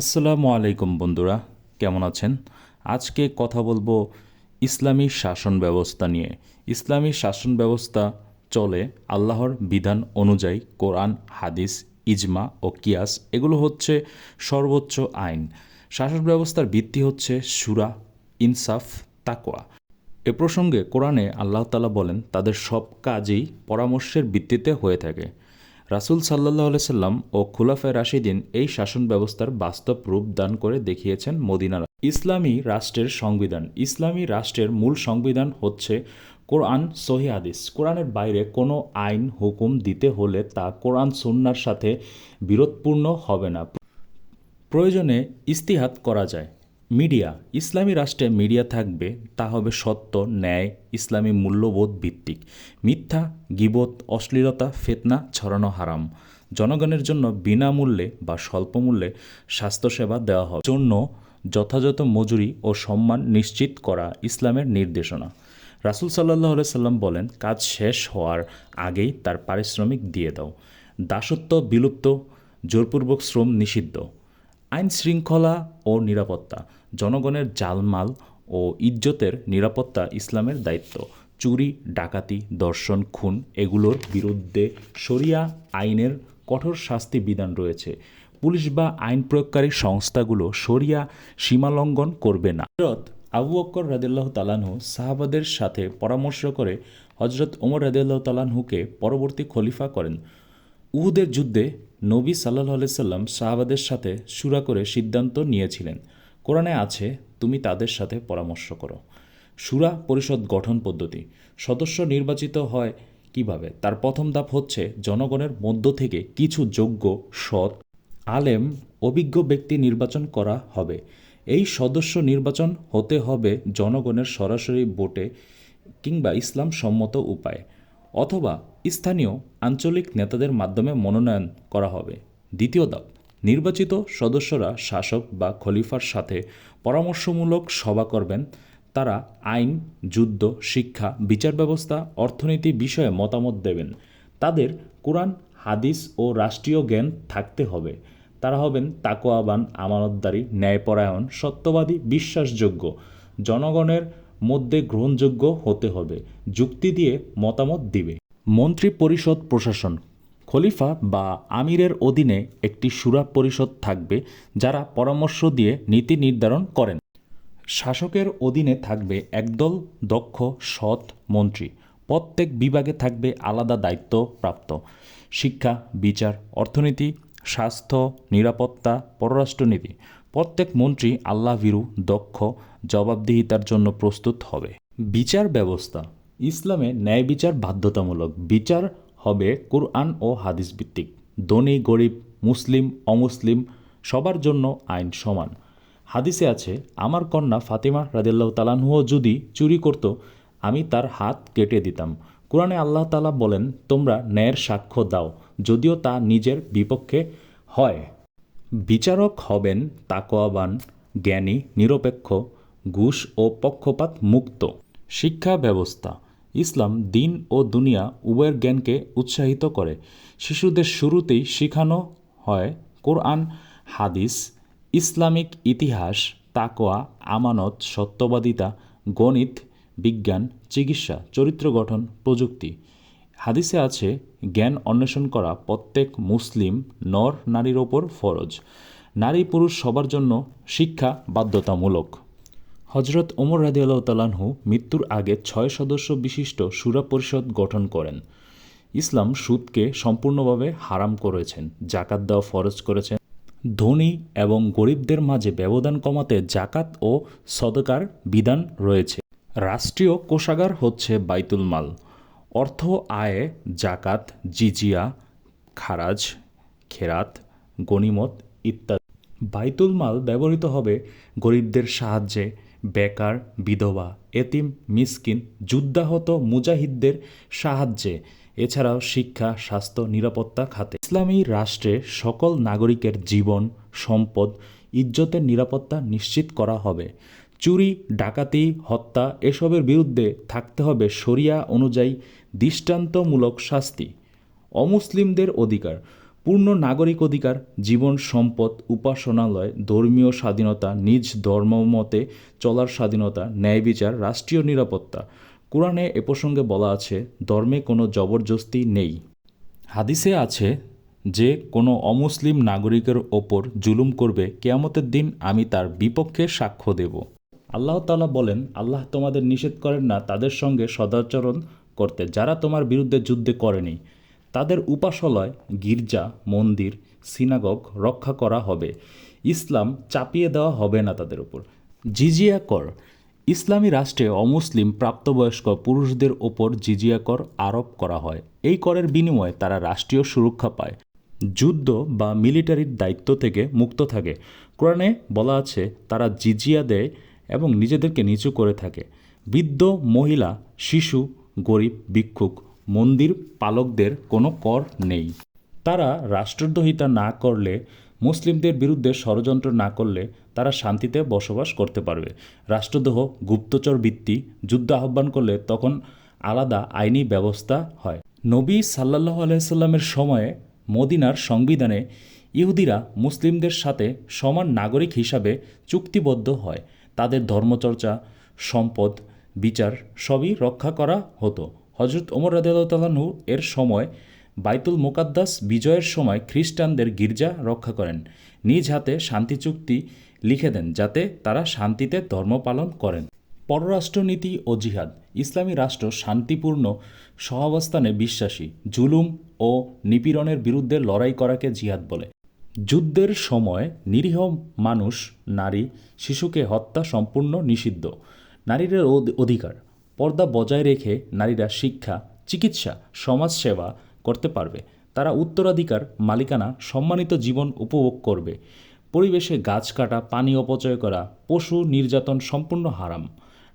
আসসালামু আলাইকুম বন্ধুরা, কেমন আছেন? আজকে কথা বলব ইসলামী শাসন ব্যবস্থা নিয়ে। ইসলামী শাসন ব্যবস্থা চলে আল্লাহর বিধান অনুযায়ী কোরআন, হাদিস, ইজমা ও কিয়াস, এগুলো হচ্ছে সর্বোচ্চ আইন। শাসন ব্যবস্থার ভিত্তি হচ্ছে সুরা ইনসাফ তাকোয়া এ প্রসঙ্গে কোরআনে আল্লাহ তালা বলেন, তাদের সব কাজই পরামর্শের ভিত্তিতে হয়ে থাকে। রাসুল সাল্লাহ সাল্লাম ও খুলাফায় রাশিদিন এই শাসন ব্যবস্থার বাস্তব রূপ দান করে দেখিয়েছেন মদিনারা ইসলামী রাষ্ট্রের সংবিধান। ইসলামী রাষ্ট্রের মূল সংবিধান হচ্ছে কোরআন, সহি হাদিস। কোরআনের বাইরে কোনো আইন, হুকুম দিতে হলে তা কোরআন, সুন্নার সাথে বিরোধপূর্ণ হবে না। প্রয়োজনে ইস্তিহাত করা যায়। মিডিয়া, ইসলামী রাষ্ট্রে মিডিয়া থাকবে, তা হবে সত্য, ন্যায়, ইসলামী মূল্যবোধ ভিত্তিক। মিথ্যা, গিবত, অশ্লীলতা, ফেতনা ছড়ানো হারাম। জনগণের জন্য বিনামূল্যে বা স্বল্পমূল্যে স্বাস্থ্যসেবা দেওয়া হবে। জন্য যথাযথ মজুরি ও সম্মান নিশ্চিত করা ইসলামের নির্দেশনা। রাসুল সাল্লাহ সাল্লাম বলেন, কাজ শেষ হওয়ার আগেই তার পারিশ্রমিক দিয়ে দাও। দাসত্ব বিলুপ্ত, জোরপূর্বক শ্রম নিষিদ্ধ। আইন শৃঙ্খলা ও নিরাপত্তা, জনগণের জালমাল ও ইজ্জতের নিরাপত্তা ইসলামের দায়িত্ব। চুরি, ডাকাতি, দর্শন, খুন এগুলোর বিরুদ্ধে শরিয়া আইনের কঠোর শাস্তি বিধান রয়েছে। পুলিশ বা আইন প্রয়োগকারী সংস্থাগুলো শরিয়া সীমালঙ্ঘন করবে না। হজরত আবু বক্কর রাদিল্লাহ তালানহু সাহাবাদের সাথে পরামর্শ করে হজরত ওমর রাদিল্লাহ তালানহুকে পরবর্তী খলিফা করেন। উহুদের যুদ্ধে নবী সাল্লাহ সাল্লাম সাহাবাদের সাথে সুরা করে সিদ্ধান্ত নিয়েছিলেন। কোরআনে আছে, তুমি তাদের সাথে পরামর্শ করো। সুরা পরিষদ গঠন পদ্ধতি। সদস্য নির্বাচিত হয় কীভাবে? তার প্রথম ধাপ হচ্ছে জনগণের মধ্য থেকে কিছু যোগ্য, সৎ, আলেম, অভিজ্ঞ ব্যক্তি নির্বাচন করা হবে। এই সদস্য নির্বাচন হতে হবে জনগণের সরাসরি ভোটে কিংবা ইসলাম সম্মত উপায়ে। অথবা স্থানীয় আঞ্চলিক নেতাদের মাধ্যমে মনোনয়ন করা হবে। দ্বিতীয় ধাপ নির্বাচিত সদস্যরা শাসক বা খলিফার সাথে পরামর্শমূলক সভা করবেন। তারা আইন, যুদ্ধ, শিক্ষা, বিচার ব্যবস্থা, অর্থনীতি বিষয়ে মতামত দেবেন। তাদের কোরআন, হাদিস ও রাষ্ট্রীয় জ্ঞান থাকতে হবে। তারা হবেন তাকোয়াবান আমানতদারী, ন্যায়পরায়ণ, সত্যবাদী, বিশ্বাসযোগ্য। জনগণের মধ্যে গ্রহণযোগ্য হতে হবে। যুক্তি দিয়ে মতামত দিবে। মন্ত্রী পরিষদ প্রশাসন, খলিফা বা আমিরের অধীনে একটি সুরা পরিষদ থাকবে যারা পরামর্শ দিয়ে নীতি নির্ধারণ করেন। শাসকের অধীনে থাকবে একদল দক্ষ, সৎ মন্ত্রী। প্রত্যেক বিভাগে থাকবে আলাদা দায়িত্ব প্রাপ্ত শিক্ষা, বিচার, অর্থনীতি, স্বাস্থ্য, নিরাপত্তা, পররাষ্ট্রনীতি। প্রত্যেক মন্ত্রী আল্লাহ ভীরু, দক্ষ, জবাবদিহিতার জন্য প্রস্তুত হবে। বিচার ব্যবস্থা ইসলামে ন্যায় বিচার বাধ্যতামূলক। বিচার হবে কোরআন ও হাদিস ভিত্তিক ধনী, গরিব, মুসলিম, অমুসলিম, সবার জন্য আইন সমান। হাদিসে আছে, আমার কন্যা ফাতিমা রাদিল্লাহ তালানহুও যদি চুরি করত, আমি তার হাত কেটে দিতাম। কোরআনে আল্লাহ তালা বলেন, তোমরা ন্যায়ের সাক্ষ্য দাও, যদিও তা নিজের বিপক্ষে হয়। বিচারক হবেন তাকোয়াবান জ্ঞানী, নিরপেক্ষ, ঘুষ ও পক্ষপাত মুক্ত শিক্ষা ব্যবস্থা। ইসলাম দিন ও দুনিয়া উভয়ের জ্ঞানকে উৎসাহিত করে। শিশুদের শুরুতেই শেখানো হয় কোরআন, হাদিস, ইসলামিক ইতিহাস তাকোয়া আমানত, সত্যবাদিতা, গণিত, বিজ্ঞান, চিকিৎসা, চরিত্র গঠন, প্রযুক্তি। হাদিসে আছে, জ্ঞান অন্বেষণ করা প্রত্যেক মুসলিম নর নারীর ওপর ফরজ। নারী পুরুষ সবার জন্য শিক্ষা বাধ্যতামূলক। হজরত ওমর রাদিয়াল্লাহ তালানহু মৃত্যুর আগে ছয় সদস্য বিশিষ্ট সুরা পরিষদ গঠন করেন। ইসলাম সুদকে সম্পূর্ণভাবে হারাম করেছেন, জাকাত দেওয়া ফরজ করেছেন। ধনী এবং গরিবদের মাঝে ব্যবধান কমাতে জাকাত ও সদকার বিধান রয়েছে। রাষ্ট্রীয় কোষাগার হচ্ছে বাইতুল মাল। অর্থ আয়ে জাকাত, জিজিয়া, খারাজ, খেরাত, গনিমত ইত্যাদি। বাইতুল মাল ব্যবহৃত হবে গরিবদের সাহায্যে বেকার, বিধবা, এতিম, মিসকিন, যুদ্ধাহত মুজাহিদদের সাহায্যে। এছাড়াও শিক্ষা, স্বাস্থ্য, নিরাপত্তা খাতে। ইসলামী রাষ্ট্রে সকল নাগরিকের জীবন, সম্পদ, ইজ্জতের নিরাপত্তা নিশ্চিত করা হবে। চুরি, ডাকাতি, হত্যা এসবের বিরুদ্ধে থাকতে হবে শরিয়া অনুযায়ী দৃষ্টান্তমূলক শাস্তি। অমুসলিমদের অধিকার। পূর্ণ নাগরিক অধিকার, জীবন সম্পদ, উপাসনালয়, ধর্মীয় স্বাধীনতা, নিজ ধর্মমতে চলার স্বাধীনতা, ন্যায় বিচার, রাষ্ট্রীয় নিরাপত্তা। কোরআনে এ প্রসঙ্গে বলা আছে, ধর্মে কোনো জবরদস্তি নেই। হাদিসে আছে যে, কোনো অমুসলিম নাগরিকের ওপর জুলুম করবে, কেয়ামতের দিন আমি তার বিপক্ষে সাক্ষ্য দেব। আল্লাহ তালা বলেন, আল্লাহ তোমাদের নিষেধ করেন না, তাদের সঙ্গে সদাচরণ করতে। যারা তোমার বিরুদ্ধে যুদ্ধে করেনি তাদের উপাসলয় গির্জা, মন্দির, সিনাগগ রক্ষা করা হবে। ইসলাম চাপিয়ে দেওয়া হবে না তাদের উপর। জিজিয়া কর। ইসলামী রাষ্ট্রে অমুসলিম প্রাপ্তবয়স্ক পুরুষদের ওপর জিজিয়া কর আরোপ করা হয়। এই করের বিনিময়ে তারা রাষ্ট্রীয় সুরক্ষা পায়। যুদ্ধ বা মিলিটারির দায়িত্ব থেকে মুক্ত থাকে। কোরআনে বলা আছে, তারা জিজিয়া দেয় এবং নিজেদেরকে নিচু করে থাকে। বৃদ্ধ, মহিলা, শিশু, গরিব, ভিক্ষুক মন্দির পালকদের কোনো কর নেই। তারা রাষ্ট্রদ্রোহিতা না করলে, মুসলিমদের বিরুদ্ধে ষড়যন্ত্র না করলে তারা শান্তিতে বসবাস করতে পারবে। রাষ্ট্রদ্রোহ, গুপ্তচর বৃত্তি, যুদ্ধ আহ্বান করলে তখন আলাদা আইনি ব্যবস্থা হয়। নবী সাল্লাহ আলাইসাল্লামের সময়ে মদিনার সংবিধানে ইহুদিরা মুসলিমদের সাথে সমান নাগরিক হিসাবে চুক্তিবদ্ধ হয়। তাদের ধর্মচর্চা, সম্পদ, বিচার সবই রক্ষা করা হতো। হজরত ওমর রাদিয়াল্লাহু এর সময় বাইতুল মোকাদ্দাস বিজয়ের সময় খ্রিস্টানদের গির্জা রক্ষা করেন। নিজ হাতে শান্তি চুক্তি লিখে দেন যাতে তারা শান্তিতে ধর্ম পালন করেন। পররাষ্ট্রনীতি ও জিহাদ, ইসলামী রাষ্ট্র শান্তিপূর্ণ সহাবস্থানে বিশ্বাসী, জুলুম ও নিপীড়নের বিরুদ্ধে লড়াই করাকে জিহাদ বলে। যুদ্ধের সময় নিরীহ মানুষ, নারী, শিশুকে হত্যা সম্পূর্ণ নিষিদ্ধ। নারীদের অধ- অধিকার। পর্দা বজায় রেখে নারীরা শিক্ষা, চিকিৎসা, সমাজসেবা করতে পারবে। তারা উত্তরাধিকার, মালিকানা, সম্মানিত জীবন উপভোগ করবে। পরিবেশে গাছ কাটা, পানি অপচয় করা, পশু নির্যাতন সম্পূর্ণ হারাম।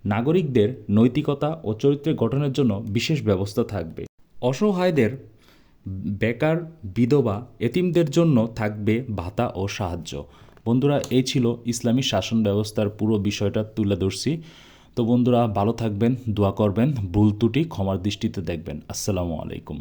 নাগরিকদের নৈতিকতা ও চরিত্রের গঠনের জন্য বিশেষ ব্যবস্থা থাকবে। অসহায়দের, বেকার, বিধবা, এতিমদের জন্য থাকবে ভাতা ও সাহায্য। বন্ধুরা, এই ছিল ইসলামী শাসন ব্যবস্থার পুরো বিষয়টা তুলে ধরছি। তো বন্ধুরা ভালো থাকবেন দোয়া করবেন ভুল ত্রুটি ক্ষমার দৃষ্টিতে দেখবেন। আসসালামু আলাইকুম।